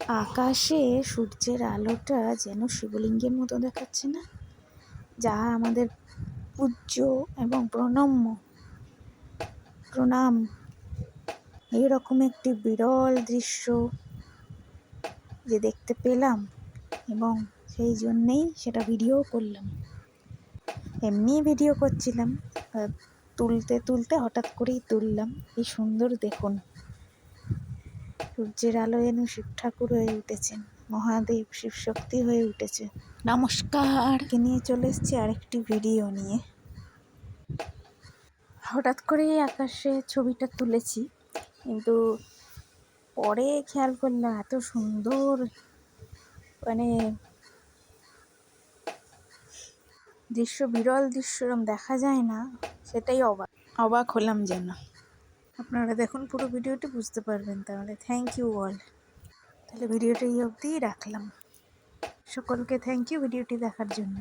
আকাশে সূর্যের আলোটা যেন শিবলিঙ্গের মতো দেখাচ্ছে না, যা আমাদের পূজ্য এবং প্রণম্য। প্রণাম। এইরকম একটি বিরল দৃশ্য যে দেখতে পেলাম এবং সেই জন্যেই সেটা ভিডিও করলাম। এমনি ভিডিও করছিলাম তুলতে তুলতে হঠাৎ করেই তুললাম। এই সুন্দর দেখুন। সূর্যের আলো যেন শিব ঠাকুর হয়ে উঠেছেন। মহাদেব শিব শক্তি হয়ে উঠেছে। নমস্কার। নিয়ে চলে এসেছি আরেকটি ভিডিও নিয়ে। হঠাৎ করেই আকাশে ছবিটা তুলেছি কিন্তু পরে খেয়াল করলাম এত সুন্দর মানে দৃশ্য বিরল দৃশ্য দেখা যায় না সেটাই অবাক। অবাক হলাম যেন। আপনারা দেখুন পুরো ভিডিওটি বুঝতে পারবেন তাহলে। থ্যাংক ইউ অল তাহলে ভিডিওটি এই অবধিই রাখলাম। সকলকে থ্যাংক ইউ ভিডিওটি দেখার জন্য।